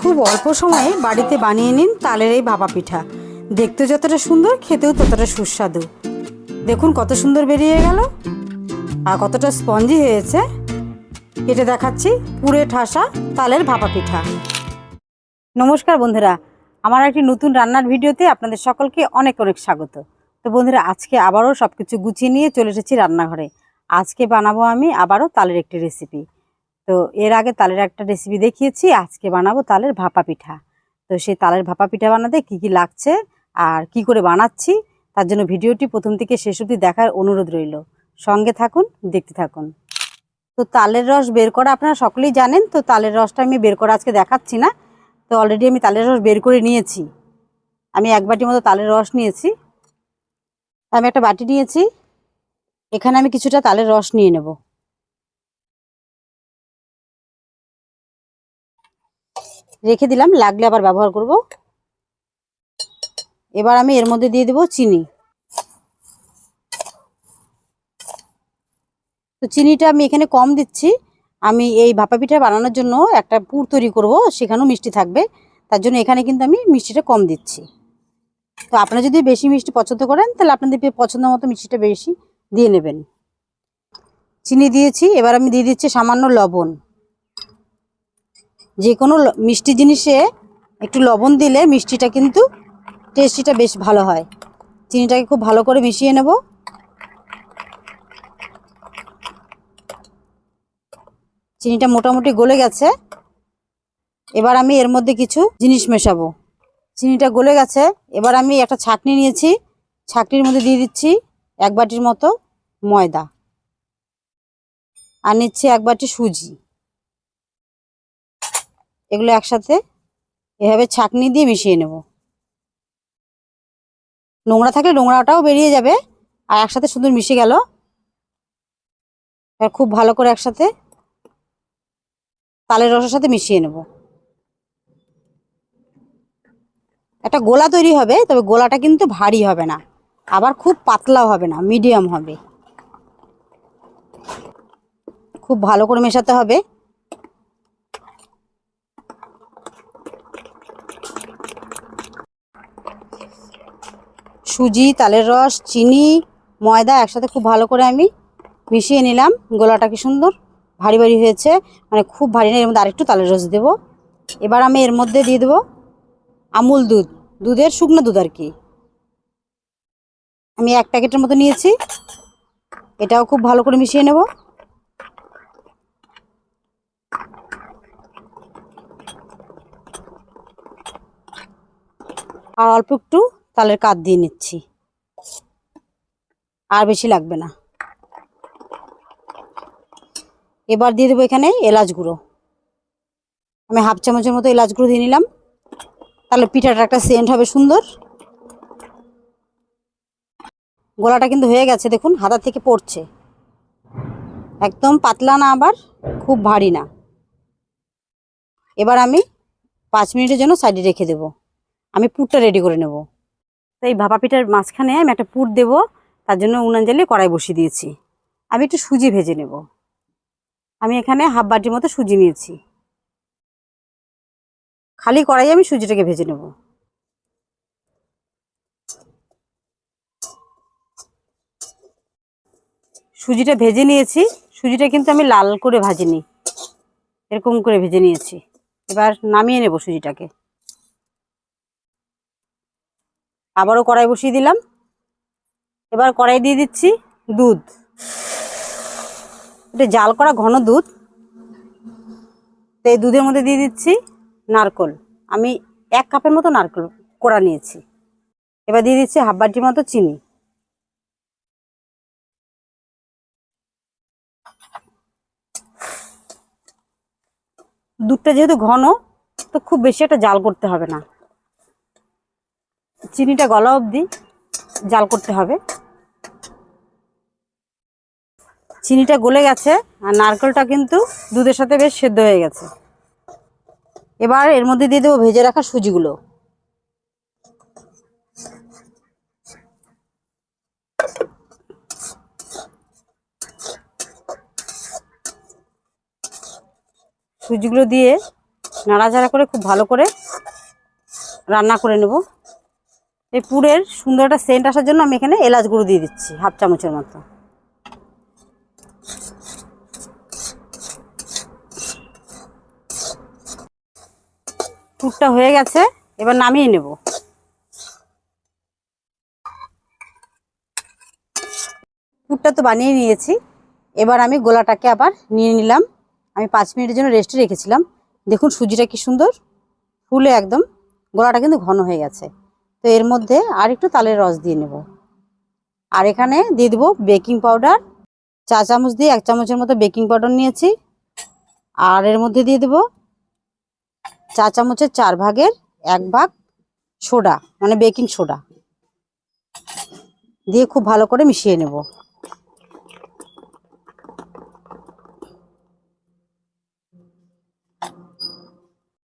খুব অল্প সময়ে বাড়িতে বানিয়ে নিন তালের এই ভাপা পিঠা। দেখতে যতটা সুন্দর, খেতেও ততটা সুস্বাদু। দেখুন কত সুন্দর বেরিয়ে গেল। আর কতটা স্পঞ্জি হয়েছে। কেটে দেখাচ্ছি পুরে ঠাসা তালের ভাপা পিঠা। নমস্কার বন্ধুরা, আমার একটি নতুন রান্নার ভিডিওতে আপনাদের সকলকে অনেক অনেক স্বাগত। তো বন্ধুরা, আজকে আবারও সব কিছু গুছিয়ে নিয়ে চলে এসেছি রান্নাঘরে। আজকে বানাবো আমি আবারও তালের একটি রেসিপি তো এর আগে তালের একটা রেসিপি দেখিয়েছি, আজকে বানাবো তালের ভাপা পিঠা। তো সেই তালের ভাপা পিঠা বানাতে কি কি লাগছে আর কি করে বানাচ্ছি, তার জন্য ভিডিওটি প্রথম থেকে শেষ অবধি দেখার অনুরোধ রইল। সঙ্গে থাকুন, দেখতে থাকুন। তো তালের রস বের করা আপনারা সকলেই জানেন, তো তালের রসটা আমি বের করা আজকে দেখাচ্ছি না। তো অলরেডি আমি তালের রস বের করে নিয়েছি। আমি এক বাটির মতো তালের রস নিয়েছি। আমি একটা বাটি নিয়েছি। এখানে আমি কিছুটা তালের রস নিয়ে নেব। রেখে দিলাম, লাগলে আবার ব্যবহার করব। এবার আমি এর মধ্যে দিয়ে দেব চিনি। তো চিনিটা আমি এখানে কম দিচ্ছি। আমি এই ভাপা পিঠা বানানোর জন্য একটা পুর তৈরি করব, সেখানেও মিষ্টি থাকবে। তার জন্য এখানে কিন্তু আমি মিষ্টিটা কম দিচ্ছি। তো আপনারা যদি বেশি মিষ্টি পছন্দ করেন, তাহলে আপনাদের পছন্দ মতো মিষ্টিটা বেশি দিয়ে নেবেন। চিনি দিয়েছি, এবার আমি দিয়ে দিচ্ছি সামান্য লবণ। যে কোনো মিষ্টি জিনিসে একটু লবণ দিলে মিষ্টিটা কিন্তু টেস্টিটা বেশ ভালো হয়। চিনিটাকে খুব ভালো করে মিশিয়ে নেব। চিনিটা মোটামুটি গলে গেছে। এবার আমি এর মধ্যে কিছু জিনিস মেশাবো। চিনিটা গলে গেছে। এবার আমি একটা ছাকনি নিয়েছি। ছাকনির মধ্যে দিয়ে দিচ্ছি এক বাটির মতো ময়দা। আর নিচ্ছি এক বাটি সুজি। এগুলো একসাথে এভাবে ছাকনি দিয়ে মিশিয়ে নেব। নোংরা থাকলে নোংরাটাও বেরিয়ে যাবে আর একসাথে সুন্দর মিশে গেল। এবার খুব ভালো করে একসাথে তালের রসের সাথে মিশিয়ে নেব। একটা গোলা তৈরি হবে, তবে গোলাটা কিন্তু ভারী হবে না, আবার খুব পাতলাও হবে না, মিডিয়াম হবে। খুব ভালো করে মেশাতে হবে। সুজি, তালের রস, চিনি, ময়দা একসাথে খুব ভালো করে আমি মিশিয়ে নিলাম। গোলাটা কি সুন্দর, ভারী ভারী হয়েছে। মানে খুব ভারী না, এর মধ্যে আরেকটু তালের রস দেবো। এবার আমি এর মধ্যে দিয়ে দেবো আমুল দুধ, দুধের শুকনো দুধ আর কি। আমি এক প্যাকেটের মতো নিয়েছি, এটাও খুব ভালো করে মিশিয়ে নেব। আর অল্প একটু তালের কাত দিয়ে নিচ্ছি। আর বেশি লাগবে না। এবার দিয়ে দেবো এখানে এলাচ গুঁড়ো। আমি হাফ চামচের মতো এলাচ গুঁড়ো দিয়ে নিলাম। তাহলে পিঠাটা একটা সেন্ট হবে সুন্দর। গোলাটা কিন্তু হয়ে গেছে, দেখুন হাতা থেকে পড়ছে। একদম পাতলা না আবার, খুব ভারী না। এবার আমি পাঁচ মিনিটের জন্য সাইডে রেখে দেব। আমি পুরটা রেডি করে নেব। এই ভাপা পিঠার মাঝখানে আমি একটা পুর দেব, তার জন্য উনান জ্বালিয়ে কড়াই বসিয়ে দিয়েছি। আমি একটু সুজি ভেজে নেব। আমি এখানে হাফ বাটির মতো সুজি নিয়েছি। খালি কড়াই আমি সুজিটাকে ভেজে নেব। সুজিটা ভেজে নিয়েছি। সুজিটা কিন্তু আমি লাল করে ভাজিনি। এরকম করে ভেজে নিয়েছি। এবার নামিয়ে নেব সুজিটাকে। আবারও কড়াই বসিয়ে দিলাম। এবার কড়াই দিয়ে দিচ্ছি দুধ। এটা জাল করা ঘন দুধ। তো এই দুধের মধ্যে দিয়ে দিচ্ছি নারকল। আমি এক কাপের মতো নারকল কোড়া নিয়েছি। এবার দিয়ে দিচ্ছি হাফ বাটির মতো চিনি। দুধটা যেহেতু ঘন, তো খুব বেশি একটা জাল করতে হবে না। চিনিটা গলা অবধি জাল করতে হবে। চিনিটা গলে গেছে আর নারকেলটা কিন্তু দুধের সাথে বেশ সেদ্ধ হয়ে গেছে। এবার এর মধ্যে দিয়ে দেবো ভেজে রাখা সুজিগুলো। সুজিগুলো দিয়ে নাড়াচাড়া করে খুব ভালো করে রান্না করে নেব। এই পুরের সুন্দর একটা সেন্ট আসার জন্য আমি এখানে এলাচ গুঁড়ো দিয়ে দিচ্ছি, হাফ চামচের মতো। পুরটা হয়ে গেছে, এবার নামিয়ে নেব। পুরটা তো বানিয়ে নিয়েছি, এবার আমি গোলাটাকে আবার নিয়ে নিলাম। আমি পাঁচ মিনিটের জন্য রেস্টে রেখেছিলাম। দেখুন সুজিটা কি সুন্দর, ফুলে একদম, গোলাটা কিন্তু ঘন হয়ে গেছে। তো এর মধ্যে আর একটু তালের রস দিয়ে নেব। আর এখানে দিয়ে দেবো বেকিং পাউডার। চা চামচ দিয়ে এক চামচের মতো বেকিং পাউডার নিয়েছি। আর এর মধ্যে দিয়ে দেবো চা চামচের চার ভাগের এক ভাগ সোডা মানে বেকিং সোডা। দিয়ে খুব ভালো করে মিশিয়ে নেব।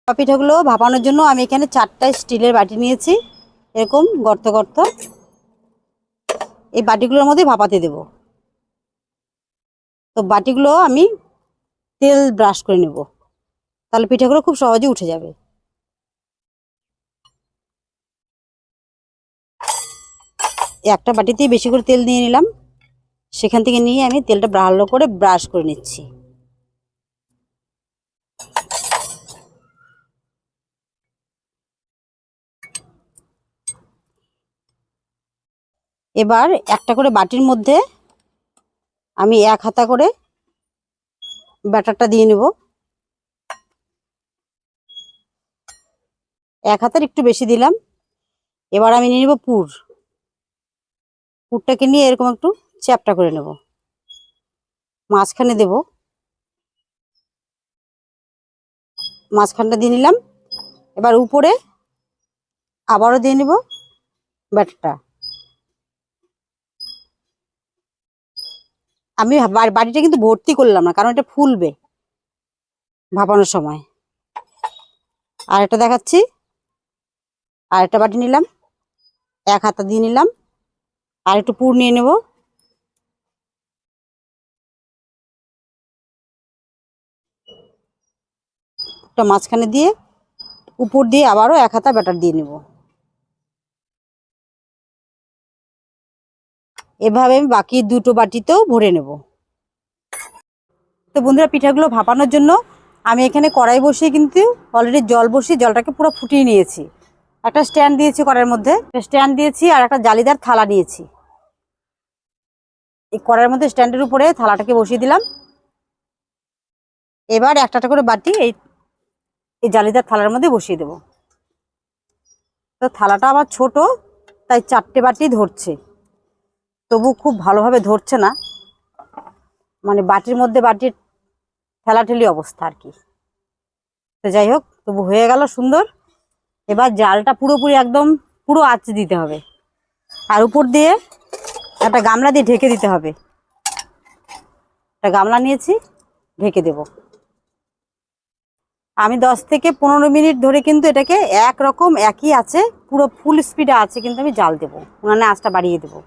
পিঠাগুলো ভাপানোর জন্য আমি এখানে চারটা স্টিলের বাটি নিয়েছি। এরকম গর্ত গর্ত এই বাটিগুলোর মধ্যে ভাপাতে দেব। তো বাটিগুলো আমি তেল ব্রাশ করে নেব। তাহলে পিঠাগুলো খুব সহজে উঠে যাবে। একটা বাটিতেই বেশি করে তেল নিয়ে নিলাম। সেখান থেকে নিয়ে আমি তেলটা ভালো করে ব্রাশ করে নিচ্ছি। এবার একটা করে বাটির মধ্যে আমি এক হাতা করে ব্যাটারটা দিয়ে নেব। এক হাতার একটু বেশি দিলাম। এবার আমি নিয়ে নেব পুর। পুরটাকে নিয়ে এরকম একটু চ্যাপটা করে নেব। মাঝখানে দেব। মাঝখানটা দিয়ে নিলাম। এবার উপরে আবারও দিয়ে নেব ব্যাটারটা। আমি বা- বাটিটা কিন্তু ভর্তি করলাম না, কারণ এটা ফুলবে ভাপানোর সময়। আর একটা দেখাচ্ছি। আর একটা বাটি নিলাম, এক হাতা দিয়ে নিলাম, আর একটু পুর নিয়ে নেব। মাঝখানে দিয়ে, উপর দিয়ে আবারও এক হাতা ব্যাটার দিয়ে নেব। এভাবে আমি বাকি দুটো বাটিতেও ভরে নেব। তো বন্ধুরা, পিঠাগুলো ভাপানোর জন্য আমি এখানে কড়াই বসিয়ে কিন্তু অলরেডি জল বসিয়ে জলটাকে পুরো ফুটিয়ে নিয়েছি। একটা স্ট্যান্ড দিয়েছি কড়াইয়ের মধ্যে স্ট্যান্ড দিয়েছি আর একটা জালিদার থালা নিয়েছি। এই কড়াইয়ের মধ্যে স্ট্যান্ডের উপরে থালাটাকে বসিয়ে দিলাম। এবার একটা করে বাটি এই এই জালিদার থালার মধ্যে বসিয়ে দেব। তো থালাটা আবার ছোট, তাই চারটে বাটি ধরছে। তবু খুব ভালোভাবে ধরছে না। মানে বাটির মধ্যে বাটির ঠেলাঠেলি অবস্থা আর কি। তো যাই হোক, তবু হয়ে গেল সুন্দর। এবার জালটা পুরোপুরি একদম পুরো আঁচ দিতে হবে। আর উপর দিয়ে একটা গামলা দিয়ে ঢেকে দিতে হবে। একটা গামলা নিয়েছি, ঢেকে দেব। আমি দশ থেকে পনেরো মিনিট ধরে কিন্তু এটাকে এক রকম একই আছে পুরো ফুল স্পিডে আছে কিন্তু আমি জাল দেবো। উনানে আঁচটা বাড়িয়ে দেবো।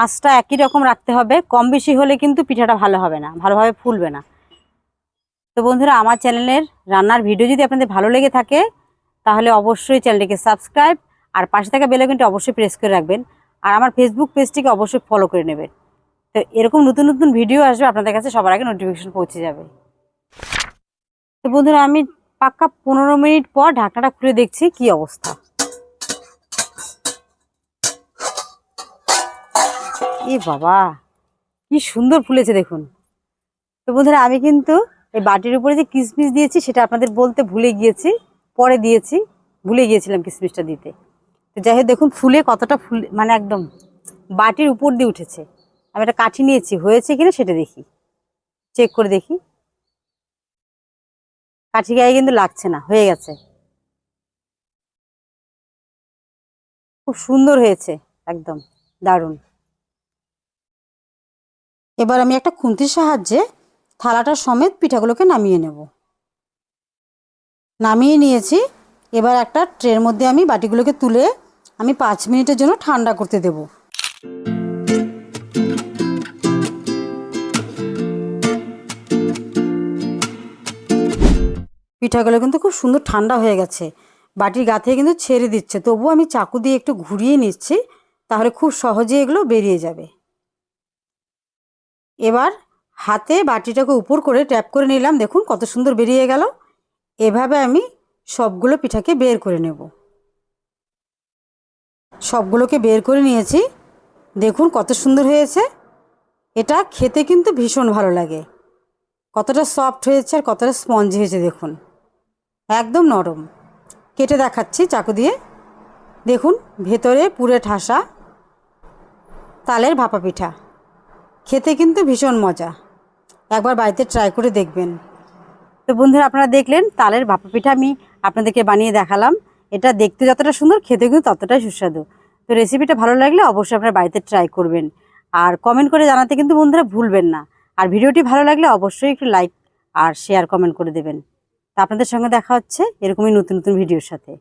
আঁচটা একই রকম রাখতে হবে। কম বেশি হলে কিন্তু পিঠাটা ভালো হবে না, ভালোভাবে ফুলবে না। তো বন্ধুরা, আমার চ্যানেলের রান্নার ভিডিও যদি আপনাদের ভালো লেগে থাকে, তাহলে অবশ্যই চ্যানেলটিকে সাবস্ক্রাইব আর পাশে থাকা বেলাইকনটি অবশ্যই প্রেস করে রাখবেন আর আমার ফেসবুক পেজটিকে অবশ্যই ফলো করে নেবেন। তো এরকম নতুন নতুন ভিডিও আসবে, আপনাদের কাছে সবার আগে নোটিফিকেশন পৌঁছে যাবে। তো বন্ধুরা, আমি পাক্কা পনেরো মিনিট পর ঢাকনাটা খুলে দেখছি কি অবস্থা। এ বাবা, কি সুন্দর ফুলেছে দেখুন। তো বন্ধুরা, আমি কিন্তু এই বাটির উপরে যে কিশমিশ দিয়েছি, সেটা আপনাদের বলতে ভুলে গিয়েছি, পরে দিয়েছি, ভুলে গিয়েছিলাম কিশমিশটা দিতে। তো যাই হোক, দেখুন ফুলে কতটা ফুল মানে একদম বাটির উপর দিয়ে উঠেছে। আমি একটা কাঠি নিয়েছি, হয়েছে কিনা সেটা দেখি। চেক করে দেখি। কাঠি গায়ে কিন্তু লাগছে না, হয়ে গেছে। খুব সুন্দর হয়েছে, একদম দারুণ। এবার আমি একটা খুন্তির সাহায্যে থালাটা সমেত পিঠাগুলোকে নামিয়ে নেব। নামিয়ে নিয়েছি। এবার একটা ট্রের মধ্যে আমি বাটিগুলোকে তুলে আমি পাঁচ মিনিটের জন্য ঠান্ডা করতে দেব। পিঠাগুলো কিন্তু খুব সুন্দর ঠান্ডা হয়ে গেছে। বাটির গা থেকে কিন্তু ছেড়ে দিচ্ছে। তবুও আমি চাকু দিয়ে একটু ঘুরিয়ে নিচ্ছি, তাহলে খুব সহজে এগুলো বেরিয়ে যাবে। এবার হাতে বাটিটাকে উপর করে ট্যাপ করে নিলাম। দেখুন কত সুন্দর বেরিয়ে গেল। এভাবে আমি সবগুলো পিঠাকে বের করে নেব। সবগুলোকে বের করে নিয়েছি। দেখুন কত সুন্দর হয়েছে। এটা খেতে কিন্তু ভীষণ ভালো লাগে। কতটা সফট হয়েছে আর কতটা স্পঞ্জ হয়েছে দেখুন। একদম নরম। কেটে দেখাচ্ছি চাকু দিয়ে। দেখুন ভেতরে পুরে ঠাসা তালের ভাপা পিঠা। খেতে কিন্তু ভীষণ মজা। একবার বাড়িতে ট্রাই করে দেখবেন। তো বন্ধুরা, আপনারা দেখলেন তালের ভাপা পিঠা আমি আপনাদেরকে বানিয়ে দেখালাম। এটা দেখতে যতটা সুন্দর খেতে কিন্তু ততটাই সুস্বাদু। তো রেসিপিটা ভালো লাগলে অবশ্যই আপনারা বাড়িতে ট্রাই করবেন। আর কমেন্ট করে জানাতে কিন্তু বন্ধুরা ভুলবেন না। আর ভিডিওটি ভালো লাগলে অবশ্যই একটু লাইক আর শেয়ার কমেন্ট করে দেবেন। তা আপনাদের সঙ্গে দেখা হচ্ছে এরকমই নতুন নতুন ভিডিওর সাথে।